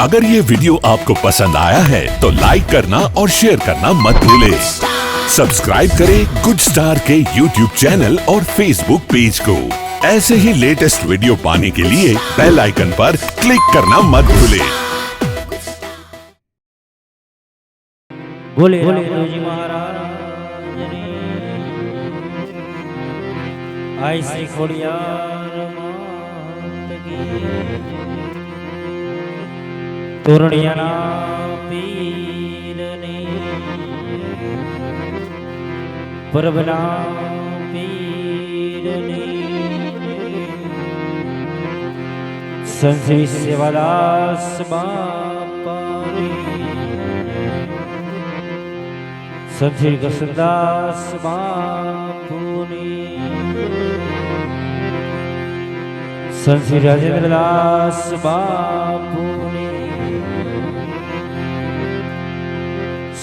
अगर ये वीडियो आपको पसंद आया है तो लाइक करना और शेयर करना मत भूले। सब्सक्राइब करें गुड स्टार के यूट्यूब चैनल और फेसबुक पेज को। ऐसे ही लेटेस्ट वीडियो पाने के लिए बेल आइकन पर क्लिक करना मत भूले। बोले बोले जी महाराज। आई खोड़िया કી તોરણિયાના પીરની પરબના પીરની સંશ્રી સેવાદાસ બાપાની સંજય કસદાસ બાપુની સંજય રાજેન્દ્રદાસ બાપુની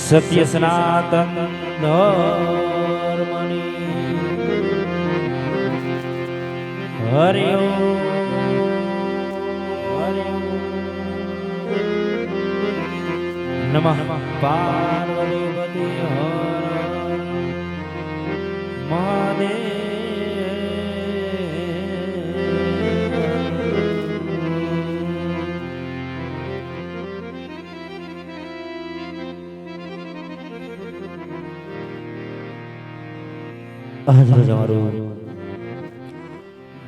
સત્ય સનાતન ધર્મની. હરિ નમઃ. પાર્વતી આજ રોજ અમારું.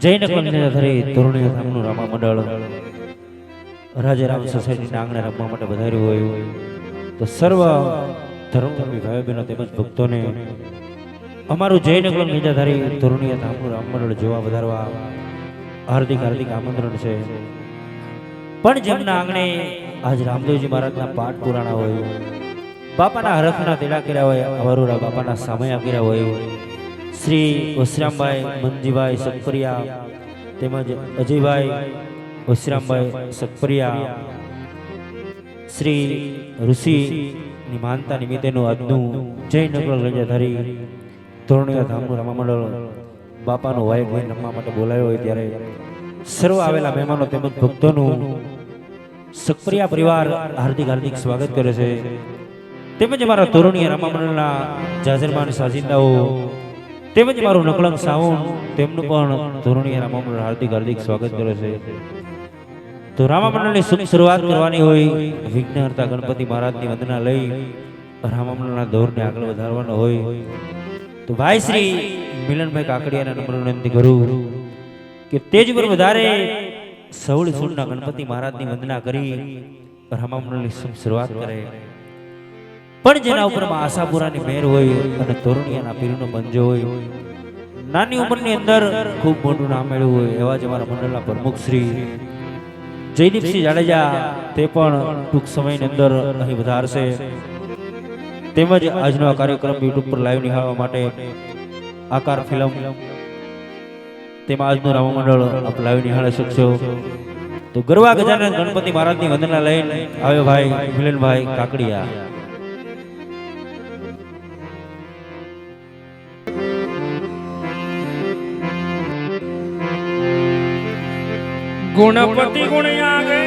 જૈન કન્યાધારી તોરણીય ધામનું રામા મંડળ રાજે રામ સોસાયટીના આંગણે રમવા માટે વધાર્યું હોય. તો સર્વ ધર્મધર્મી ભાઈ બહેનો તેમજ ભક્તોને અમારું જયનગર નિજાધારી તોરણીય ધામનું રામ મંડળ જોવા વધારવા હાર્દિક હાર્દિક આમંત્રણ છે. પણ જેમના આંગણે આજ રામદેવજી મહારાજના પાઠ પુરાણા હોય, બાપાના હરખના તેડા કર્યા હોય, અવરુરા બાપાના સમય કર્યા હોય શ્રી વસરામભાઈ મંજીભાઈ સકપરિયા તેમજ અજયભાઈ વસરામભાઈ સકપરિયા શ્રી ઋષિની માનતા નિમિત્તેનું આજનું જયનગર રજાધારી ધોરણીયા ધામનું રમા મંડળ બાપાનો વાયક ભાઈ રમવા માટે બોલાયો હોય ત્યારે સર્વ આવેલા મહેમાનો તેમજ ભક્તોનું સક્રિયા પરિવાર હાર્દિક હાર્દિક સ્વાગત કરે છે. તેમજ અમારા તોરણીય રમા મંડળના જાજરમાન સાજિંદાઓ તેમજ મારું નકલંક સાઉન્ડ, તેમનું પણ ધોરણીય રામામંડળ હાર્દિક હાર્દિક સ્વાગત કરે છે. તો રામામંડળની શુભ શરૂઆત કરવાની હોય, વિઘ્નહર્તા ગણપતિ મહારાજની વંદના લઈ રામામંડળના ધોરણને આગળ વધારવાનો હોય, તો ભાઈ શ્રી મિલનભાઈ કાકડિયાના નંબર વિનંતી કરું કે તેજ પર વધારે સૌળ સૂળના ગણપતિ મહારાજની વંદના કરી રામામંડળની શુભ શરૂઆત કરે. પણ જેના ઉપરમાં આશાપુરાની મહેર હોય અને તોરણિયાના પીરનો બંજો હોય, નાની ઉંમરની અંદર ખૂબ મોટું નામ મેળવ્યું હોય એવા જ અમારા મંડળના પ્રમુખ શ્રી જયદીપસિંહ જાડેજા તે પણ ટૂંક સમયની અંદર અહીં વધારશે. તેમજ આજનો આ કાર્યક્રમ યુટ્યુબ પર લાઈવ નિહાળવા માટે આકાર ફિલ્મ તેમાં આજનું રામમંડળ આપ લાઈવ નિહાળી શકશો. તો ગરવા ગજાનંદ ગણપતિ મહારાજની વંદના લઈને આવ્યો ભાઈ મિલનભાઈ કાકડિયા. ગુણપતિ ગુણ આગે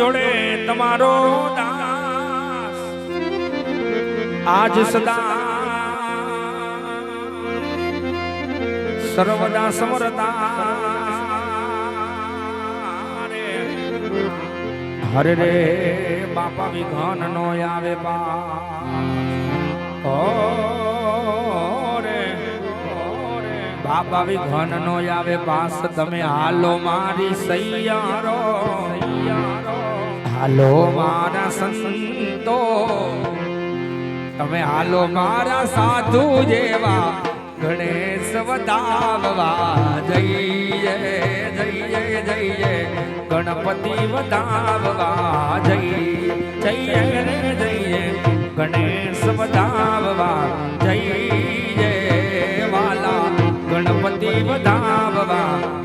જોડે તમારો દાસ. આજ સદા સર્વદા સમરતા. હરે રે, બાપા વિઘન નો આવે પા. બાપા વિઘન નો આવે પાસ. તમે હાલો મારી સૈયારો. હાલો મારા સંતો. તમે હાલો મારા સાધુ જેવા. ગણેશ વધાવવા જઈએ જઈએ જઈએ ગણપતિ વધાવવા જઈએ જઈએ રે જઈએ ગણેશ વધાવવા જઈએ વાલા ગણપતિ વધાવવા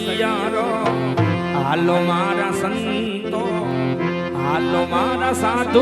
સૈયારો હાલો મારા સંતો હાલો મારા સાધુ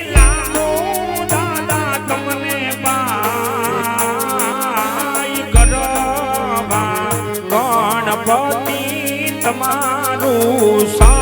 કરવા ગણપતિ તમારું સામા